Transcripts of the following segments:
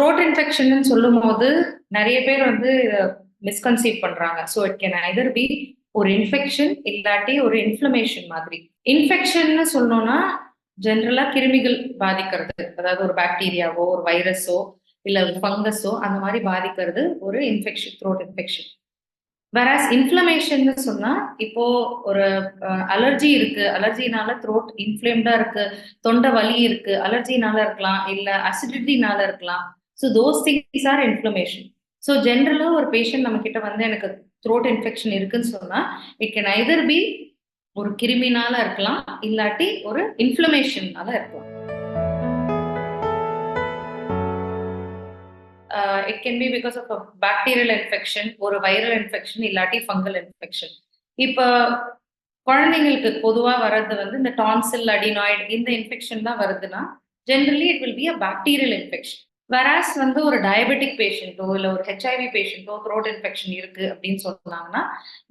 Throat infection சொல்லும் போது நிறைய பேர் வந்து மிஸ்கன்சீவ் பண்றாங்க. So it can either be ஒரு இன்ஃபெக்ஷன் இல்லாட்டி ஒரு இன்ஃப்ளமேஷன் மாதிரி. இன்ஃபெக்ஷன்னு சொல்லணும்னா ஜென்ரலா கிருமிகள் பாதிக்கிறது. அதாவது ஒரு பாக்டீரியாவோ ஒரு வைரஸோ இல்ல ஒரு ஃபங்கஸோ அந்த மாதிரி பாதிக்கிறது ஒரு infection throat infection whereas inflammation சொன்னா இப்போ ஒரு அலர்ஜி இருக்கு. அலர்ஜினால த்ரோட் இன்ஃப்ளேம்டா இருக்கு. தொண்டை வலி இருக்கு. அலர்ஜினால இருக்கலாம். இல்ல அசிடிட்டினால இருக்கலாம். So those things are inflammation so ஜென்ரலாக ஒரு பேஷண்ட் நம்ம கிட்ட வந்து எனக்கு த்ரோட் இன்ஃபெக்ஷன் இருக்குன்னு சொன்னா இட் கேன் ஐதர் பி ஒரு கிருமினால இருக்கலாம் இல்லாட்டி ஒரு இன்ஃப்ளமேஷன்னால இருக்கலாம். It can be because of bacterial infection ஒரு வைரல் இன்ஃபெக்ஷன் இல்லாட்டி ஃபங்கல் இன்ஃபெக்ஷன் இப்போ குழந்தைங்களுக்கு பொதுவாக வர்றது வந்து இந்த டான்சில் அடினாய்டு இந்த இன்ஃபெக்ஷன் தான் வருதுன்னா generally it will be a bacterial infection versus வந்து ஒரு டயபெட்டிக் பேஷண்ட்டோ இல்லை ஒரு ஹெச்ஐவி பேஷண்ட்டோ த்ரோட் இன்ஃபெக்ஷன் இருக்கு அப்படின்னு சொன்னாங்கன்னா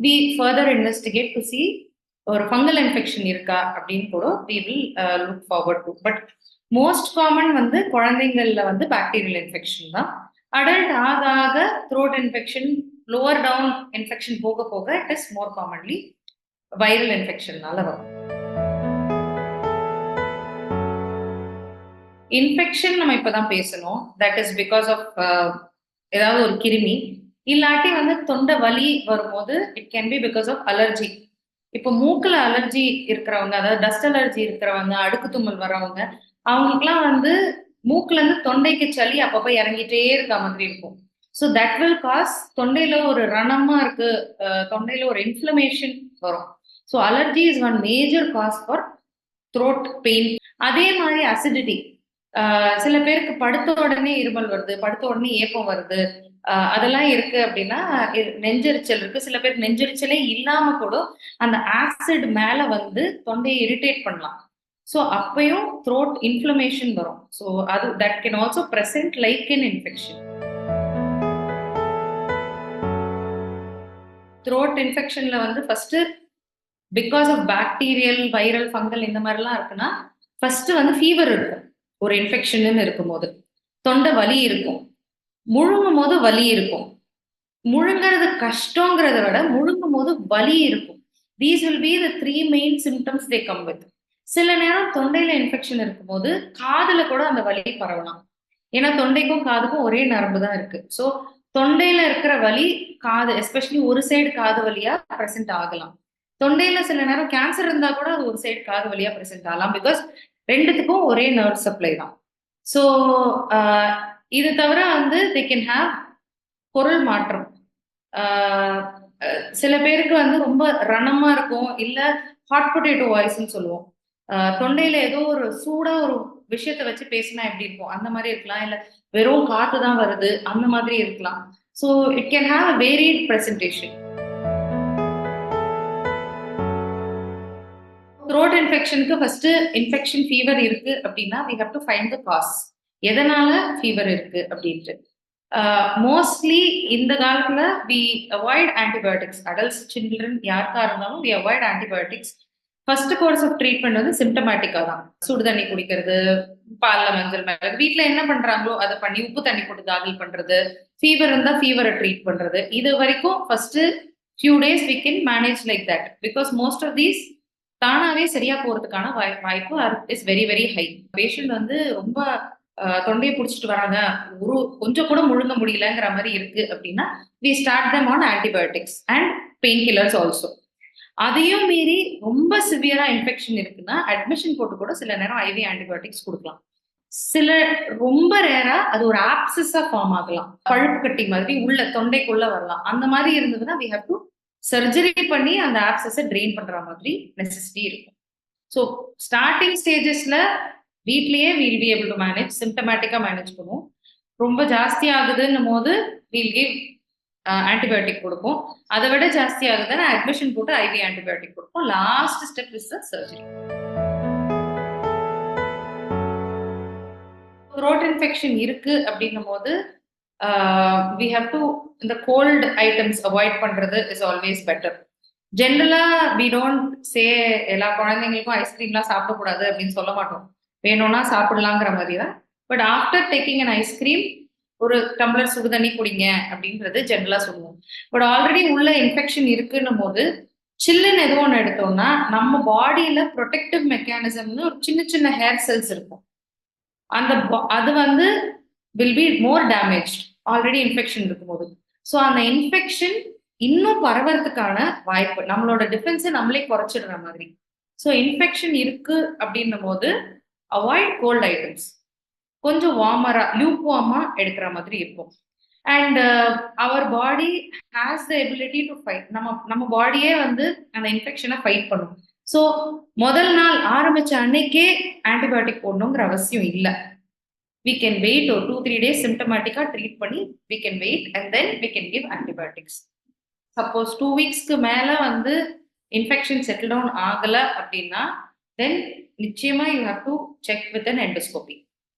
we further investigate to see ஒரு ஃபங்கல் இன்ஃபெக்ஷன் இருக்கா அப்படின்னு கூட we will look forward to but most common வந்து குழந்தைங்கள்ல வந்து பாக்டீரியல் இன்ஃபெக்ஷன் தான். அடல்ட் ஆக ஆக throat infection lower down infection போக போக it is more commonly viral இன்ஃபெக்ஷன்னால வரும். இன்ஃபெக்ஷன் நம்ம இப்பதான் பேசணும். தட் இஸ் பிகாஸ் ஆஃப் ஏதாவது ஒரு கிருமி. இல்லாட்டி வந்து தொண்டை வலி வரும்போது it can be because of allergy இப்போ மூக்கில் அலர்ஜி இருக்கிறவங்க அதாவது டஸ்ட் அலர்ஜி இருக்கிறவங்க அடுக்கு தும்மல் வரவங்க அவங்களுக்குலாம் வந்து மூக்குல இருந்து தொண்டைக்கு சளி அப்பப்போ இறங்கிட்டே இருக்க மாதிரி இருக்கும். ஸோ தட் வில் காஸ் தொண்டையில ஒரு ரணமா இருக்கு uh, தொண்டையில ஒரு இன்ஃப்ளமேஷன் வரும். So allergy is one major cause for throat pain அதே மாதிரி அசிடிட்டி சில பேருக்கு படுத்த உடனே இருமல் வருது படுத்த உடனே ஏப்பம் வருது. அதெல்லாம் இருக்கு அப்படின்னா நெஞ்செரிச்சல் இருக்கு. சில பேர் நெஞ்செரிச்சலே இல்லாம கூட அந்த ஆசிட் மேல வந்து தொண்டையை இரிட்டேட் பண்ணலாம். ஸோ அப்பயும் த்ரோட் இன்ஃப்ளமேஷன் வரும். ஸோ அது that can also present like in infection throat இன்ஃபெக்ஷன்ல வந்து first because of bacterial viral fungal இந்த மாதிரிலாம் இருக்குன்னா ஃபர்ஸ்ட் வந்து ஃபீவர் இருக்கும். ஒரு இன்ஃபெக்ஷன் இருக்கும்போது. தொண்டை வலி இருக்கும். முழுங்கும் போது வலி இருக்கும். முழுங்கிறது கஷ்டங்கிறத விட முழுங்கும் போது வலி இருக்கும். These will be the three main symptoms they come with சில நேரம் தொண்டையில இன்ஃபெக்ஷன் இருக்கும்போது காதுல கூட அந்த வலி பரவலாம். ஏன்னா தொண்டைக்கும் காதுக்கும் ஒரே நரம்பு தான் இருக்கு. ஸோ தொண்டையில இருக்கிற வலி காது எஸ்பெஷலி ஒரு சைடு காது வலியா ப்ரெசென்ட் ஆகலாம். தொண்டையில சில நேரம் கேன்சர் இருந்தா கூட அது ஒரு சைடு காது வலியா ப்ரெசென்ட் ஆகலாம் பிகாஸ் ரெண்டுத்துக்கும் ஒரே நர்வ் சப்ளை தான். ஸோ இது தவிர வந்து தே கேன் ஹாவ் பொருள் மாற்றம். சில பேருக்கு வந்து ரொம்ப ரணமா இருக்கும் இல்ல ஹாட் பொட்டேட்டோ வாய்ஸ்ன்னு சொல்லுவோம். தொண்டையில ஏதோ ஒரு சூடா ஒரு விஷயத்த வச்சு பேசினா எப்படி இருக்கும்? அந்த மாதிரி இருக்கலாம் இல்ல வெறும் காத்து தான் வருது அந்த மாதிரி இருக்கலாம். So it can have a varied presentation throat இன்ஃபெக்ஷனுக்கு first infection fever இருக்கு அப்படின்னா we have to find the cause எதனால ஃபீவர் இருக்கு அப்படின்ட்டு. மோஸ்ட்லி இந்த காலத்துல we avoid antibiotics adults children யாருக்கா இருந்தாலும் we avoid antibiotics first course of treatment வந்து சிம்டமேட்டிக்கா தான். சுடு தண்ணி குடிக்கிறது பாலில் மஞ்சள் மேல வீட்டுல என்ன பண்றாங்களோ அதை பண்ணி உப்பு தண்ணி போட்டு காகில் பண்றது ஃபீவர் இருந்தா ஃபீவரை ட்ரீட் பண்றது. இது வரைக்கும் first few days we can manage like that because most of these தானாவே சரியா போறதுக்கான வாய்ப்பு is very very high patient வந்து ரொம்ப தொண்டையை பிடிச்சிட்டு வராங்க. ஒரு கொஞ்சம் கூட முழுங்க முடியலங்கிற மாதிரி இருக்கு அப்படின்னா we start them on antibiotics and pain killers also அதையும் மீறி ரொம்ப சிவியரா இன்ஃபெக்ஷன் இருக்குன்னா அட்மிஷன் போட்டு கூட சில நேரம் ஐவி ஆன்டிபயோட்டிக்ஸ் கொடுக்கலாம். சில ரொம்ப ரேரா அது ஒரு ஆப்சஸா ஃபார்ம் ஆகலாம். பழுப்பு கட்டி மாதிரி உள்ள தொண்டைக்குள்ள வரலாம். அந்த மாதிரி இருந்ததுன்னா வி ஹவ் டு சர்ஜரி பண்ணி அந்த ஆப்சஸை ட்ரெயின் பண்ற மாதிரி நெசசிட்டி இருக்கும். ஸோ ஸ்டார்டிங் ஸ்டேஜஸ்ல வீட்லயே we'll be able to manage சிம்டமேட்டிக்கா manage பண்ணுவோம். ரொம்ப ஜாஸ்தி ஆகுதுன்னும் போது வீல் கிவ் ஆன்டிபயோட்டிக் கொடுப்போம். அதை விட ஜாஸ்தி ஆகுதுன்னா அட்மிஷன் போட்டு ஐவி ஆன்டிபயோட்டிக் கொடுப்போம். Last step is surgery throat infection இருக்கு அப்படின்னும் போது வி ஹவ் டு இந்த கோல்டு ஐட்டம்ஸ் அவாய்ட் பண்றது இஸ் ஆல்வேஸ் பெட்டர் ஜென்ரலா வி டோன்ட் சே எல்லா குழந்தைங்களுக்கும் ஐஸ்கிரீம்லாம் சாப்பிடக்கூடாது அப்படின்னு சொல்ல மாட்டோம். வேணும்னா சாப்பிடலாங்கிற மாதிரி தான். But after taking an ice cream ஒரு டம்ளர் சுடு தண்ணி குடிங்க அப்படின்றது ஜென்ரலா சொல்லுவோம். பட் ஆல்ரெடி உள்ள இன்ஃபெக்ஷன் இருக்குன்னும் போது சில்லுன்னு எது ஒன்று எடுத்தோம்னா நம்ம பாடியில ப்ரொடெக்டிவ் மெக்கானிசம்னு ஒரு சின்ன சின்ன ஹேர் செல்ஸ் இருக்கும். அந்த அது வந்து will be more damage already infection இருக்கும்போது. ஸோ அந்த இன்ஃபெக்ஷன் இன்னும் பரவறதுக்கான வாய்ப்பு நம்மளோட டிஃபென்ஸை நம்மளே குறைச்சிடுற மாதிரி. ஸோ இன்ஃபெக்ஷன் இருக்கு அப்படின்னும் போது அவாய்ட் கோல்ட் ஐட்டம்ஸ் கொஞ்சம் வார்மரா லூப் வார்மா எடுக்கிற மாதிரி இருக்கும். And our body has the ability to fight நம்ம நம்ம பாடியே வந்து அந்த இன்ஃபெக்ஷனை ஃபைட் பண்ணும். ஸோ முதல் நாள் ஆரம்பிச்ச அன்னைக்கே ஆன்டிபயோட்டிக் போடணுங்கிற அவசியம் இல்லை. வி கேன் வெயிட் ஒரு டூ த்ரீ டேஸ் சிம்டமேட்டிக்காக ட்ரீட் பண்ணி we can wait and then we can give antibiotics suppose two வீக்ஸ்க்கு மேலே வந்து இன்ஃபெக்ஷன் செட்டில் டவுன் ஆகலை அப்படின்னா தென் நிச்சயமா you have to check with an endoscopy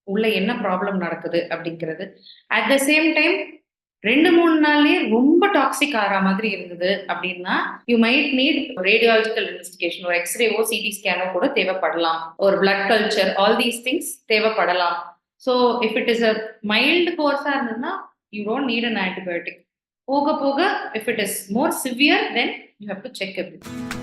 உள்ள என்ன ப்ராப்ளம் நடக்குது அப்படிங்கிறது. அட் த சேம் டைம் ரெண்டு மூணு நாள்லயே ரொம்ப டாக்ஸிக் ஆகிற மாதிரி இருந்தது அப்படின்னா you might need radiological investigation ஒரு எக்ஸ்ரேவோ சிடி ஸ்கேனோ கூட தேவைப்படலாம். ஒரு blood culture all these things தேவைப்படலாம். So if it is a mild கோர்ஸாக இருந்ததுன்னா you don't need an antibiotic போக போக if it is more severe then you have to check every